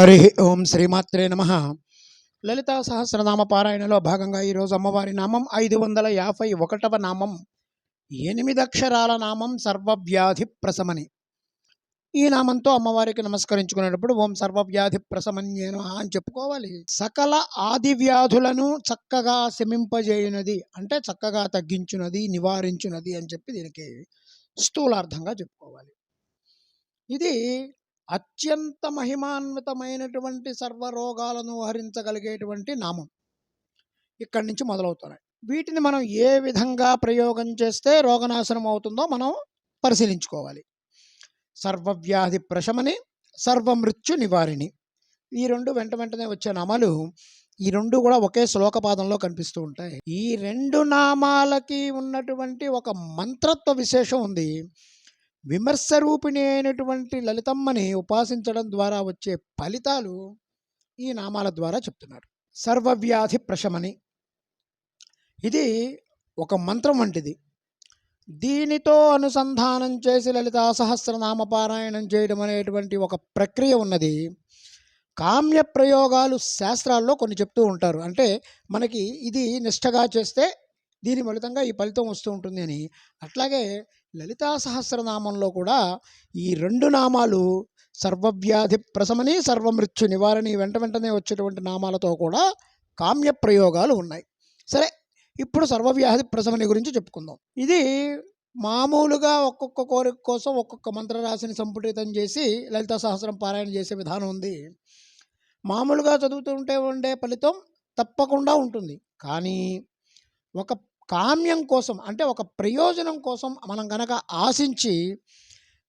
హరి ఓం శ్రీమాత్రే నమ. లలితా సహస్రనామ పారాయణలో భాగంగా ఈరోజు అమ్మవారి నామం ఐదు వందల యాభై ఒకటవ నామం. ఎనిమిది అక్షరాల నామం సర్వవ్యాధి ప్రశమని ఈ నామంతో అమ్మవారికి నమస్కరించుకునేటప్పుడు ఓం సర్వవ్యాధి ప్రసమన్యేను అని చెప్పుకోవాలి. సకల ఆది వ్యాధులను చక్కగా శమింపజేయునది అంటే చక్కగా తగ్గించునది నివారించునది అని చెప్పి దీనికి స్థూలార్థంగా చెప్పుకోవాలి. ఇది అత్యంత మహిమాన్వితమైనటువంటి సర్వరోగాలను హరించగలిగేటువంటి నామం ఇక్కడి నుంచి మొదలవుతున్నాయి. వీటిని మనం ఏ విధంగా ప్రయోగం చేస్తే రోగనాశనం అవుతుందో మనం పరిశీలించుకోవాలి. సర్వవ్యాధి ప్రశమని సర్వమృత్యు నివారిణి. ఈ రెండు వెంట వెంటనే వచ్చే నామాలు ఈ రెండు కూడా ఒకే శ్లోకపాదంలో కనిపిస్తూ ఉంటాయి. ఈ రెండు నామాలకి ఉన్నటువంటి ఒక మంత్రత్వ విశేషం ఉంది. విమర్శ రూపిణి అయినటువంటి లలితమ్మని ఉపాసించడం ద్వారా వచ్చే ఫలితాలు ఈ నామాల ద్వారా చెప్తున్నారు. సర్వవ్యాధి ప్రశమని. ఇది ఒక మంత్రం వంటిది. దీనితో అనుసంధానం చేసి లలితా సహస్రనామ పారాయణం చేయడం అనేటువంటి ఒక ప్రక్రియ ఉన్నది. కామ్య ప్రయోగాలు శాస్త్రాల్లో కొన్ని చెప్తూ ఉంటారు. అంటే మనకి ఇది నిష్టగా చేస్తే దీని ఫలితంగా ఈ ఫలితం వస్తూ ఉంటుంది అని. అట్లాగే లలితా సహస్రనామంలో కూడా ఈ రెండు నామాలు సర్వవ్యాధి ప్రసమని సర్వమృత్యు నివారణి వెంట వెంటనే వచ్చేటువంటి నామాలతో కూడా కామ్య ప్రయోగాలు ఉన్నాయి. సరే ఇప్పుడు సర్వవ్యాధి ప్రసమని గురించి చెప్పుకుందాం. ఇది మామూలుగా ఒక్కొక్క కోరిక కోసం ఒక్కొక్క మంత్రరాశిని సంపుటితం చేసి లలితా సహస్రం పారాయణ చేసే విధానం ఉంది. మామూలుగా చదువుతుంటే ఉండే ఫలితం తప్పకుండా ఉంటుంది. కానీ ఒక కామ్యం కోసం అంటే ఒక ప్రయోజనం కోసం మనం కనుక ఆశించి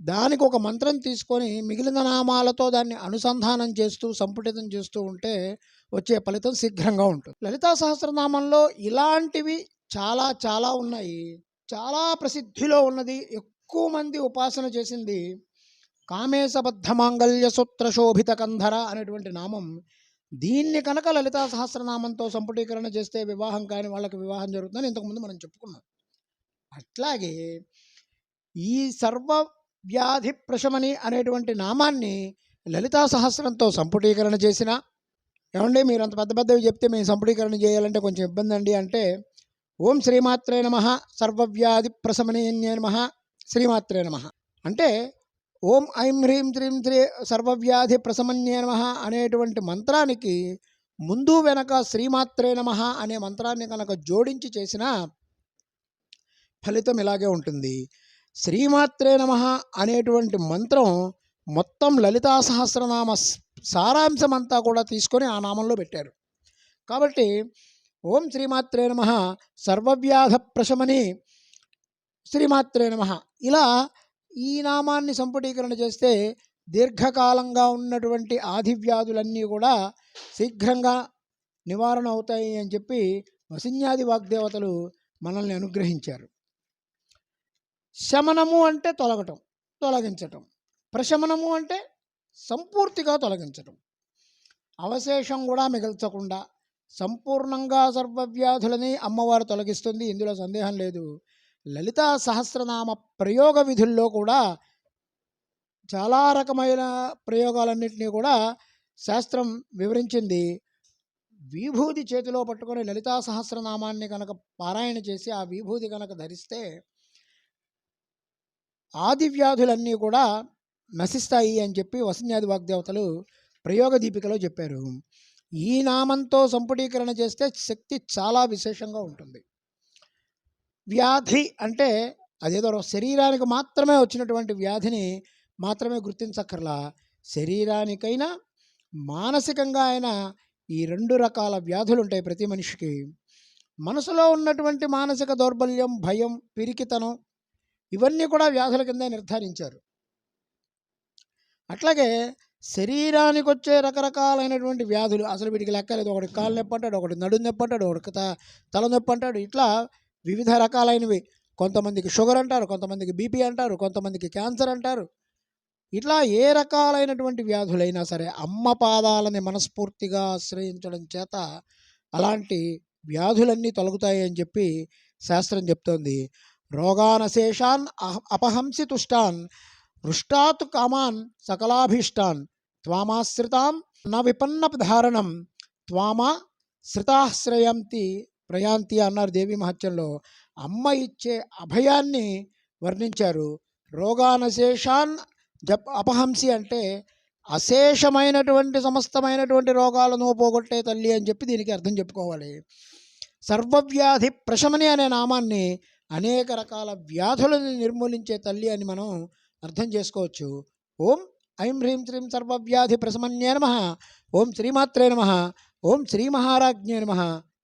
దానికి ఒక మంత్రం తీసుకొని మిగిలిన నామాలతో దాన్ని అనుసంధానం చేస్తూ సంపుటితం చేస్తూ ఉంటే వచ్చే ఫలితం శీఘ్రంగా ఉంటుంది. లలితా సహస్రనామంలో ఇలాంటివి చాలా చాలా ఉన్నాయి. చాలా ప్రసిద్ధిలో ఉన్నది. ఎక్కువ మంది ఉపాసన చేసింది కామేశబద్ధ మాంగళ్య సూత్ర శోభిత కంధర అనేటువంటి నామం దీన్ని కనుక లలితా సహస్రనామంతో సంపుటీకరణ చేస్తే వివాహం కాని వాళ్ళకి వివాహం జరుగుతుందని ఇంతకుముందు మనం చెప్పుకున్నాం. అట్లాగే ఈ సర్వ వ్యాధి ప్రశమని అనేటువంటి నామాన్ని లలితా సహస్రంతో సంపుటీకరణ చేసిన ఏమండి మీరు అంత పెద్ద పెద్దవి చెప్తే మేము సంపుటీకరణ చేయాలంటే కొంచెం ఇబ్బంది అండి అంటే ఓం శ్రీమాత్రే నమ సర్వవ్యాధి ప్రశమనీయ నమ శ్రీమాత్రే నమ. అంటే ఓం ఐం హ్రీం శ్రీం శ్రీ సర్వవ్యాధి ప్రశమన్యే నమ అనేటువంటి మంత్రానికి ముందు వెనక శ్రీమాత్రే నమ అనే మంత్రాన్ని కనుక జోడించి చేసిన ఫలితం ఇలాగే ఉంటుంది. శ్రీమాత్రే నమ అనేటువంటి మంత్రం మొత్తం లలితా సహస్రనామ సారాంశం అంతా కూడా తీసుకొని ఆ నామంలో పెట్టారు. కాబట్టి ఓం శ్రీమాత్రే నమ సర్వవ్యాధ ప్రశమని శ్రీమాత్రే నమ ఇలా ఈ నామాన్ని సంపుటీకరణ చేస్తే దీర్ఘకాలంగా ఉన్నటువంటి ఆదివ్యాధులన్నీ కూడా శీఘ్రంగా నివారణ అవుతాయి అని చెప్పి వసిన్యాది వాగ్దేవతలు మనల్ని అనుగ్రహించారు. శమనము అంటే తొలగటం తొలగించటం. ప్రశమనము అంటే సంపూర్తిగా తొలగించటం. అవశేషం కూడా మిగల్చకుండా సంపూర్ణంగా సర్వవ్యాధులని అమ్మవారు తొలగిస్తుంది. ఇందులో సందేహం లేదు. లలితా సహస్రనామ ప్రయోగ విధుల్లో కూడా చాలా రకమైన ప్రయోగాలన్నింటినీ కూడా శాస్త్రం వివరించింది. విభూతి చేతిలో పట్టుకొని లలితా సహస్రనామాన్ని కనుక పారాయణ చేసి ఆ విభూతి కనుక ధరిస్తే ఆది వ్యాధులన్నీ కూడా నశిస్తాయి అని చెప్పి వసన్యాది వాగ్దేవతలు ప్రయోగ దీపికలో చెప్పారు. ఈ నామంతో సంపుటీకరణ చేస్తే శక్తి చాలా విశేషంగా ఉంటుంది. వ్యాధి అంటే అదేదో శరీరానికి మాత్రమే వచ్చినటువంటి వ్యాధిని మాత్రమే గుర్తించక్కర్లా. శరీరానికైనా మానసికంగా అయినా ఈ రెండు రకాల వ్యాధులు ఉంటాయి ప్రతి మనిషికి. మనసులో ఉన్నటువంటి మానసిక దౌర్బల్యం భయం పిరికితనం ఇవన్నీ కూడా వ్యాధుల కింద నిర్ధారించారు. అట్లాగే శరీరానికి వచ్చే రకరకాలైనటువంటి వ్యాధులు అసలు వీటికి లెక్కలేదు ఒకటి కాలు నొప్పి అంటాడు ఒకటి నడు నొప్పి అంటాడు ఒకటి త- తల నొప్పి అంటాడు ఇట్లా వివిధ రకాలైనవి. కొంతమందికి షుగర్ అంటారు కొంతమందికి బీపీ అంటారు కొంతమందికి క్యాన్సర్ అంటారు. ఇట్లా ఏ రకాలైనటువంటి వ్యాధులైనా సరే అమ్మ పాదాలని మనస్ఫూర్తిగా ఆశ్రయించడం చేత అలాంటి వ్యాధులన్నీ తొలగుతాయి అని చెప్పి శాస్త్రం చెప్తోంది. రోగానశేషాన్ అహ- అపహంసి తుష్టాన్ హృష్టాత్ కామాన్ సకలాభీష్టాన్ త్వామాశ్రితాం న విపన్నపధారణం త్వామా శ్రితాశ్రయంతి ప్రయాంతి అన్నారు దేవి మహత్యంలో. అమ్మ ఇచ్చే అభయాన్ని వర్ణించారు. రోగానశేషాన్ జప్ అపహంసి అంటే అశేషమైనటువంటి సమస్తమైనటువంటి రోగాలను పోగొట్టే తల్లి అని చెప్పి దీనికి అర్థం చెప్పుకోవాలి. సర్వవ్యాధి ప్రశమని అనే నామాన్ని అనేక రకాల వ్యాధులను నిర్మూలించే తల్లి అని మనం అర్థం చేసుకోవచ్చు. ఓం ఐం హ్రీం శ్రీం సర్వవ్యాధి ప్రశమన్యే నమ. ఓం శ్రీమాత్రే నమ. ఓం శ్రీ మహారాజ్ఞే నమ.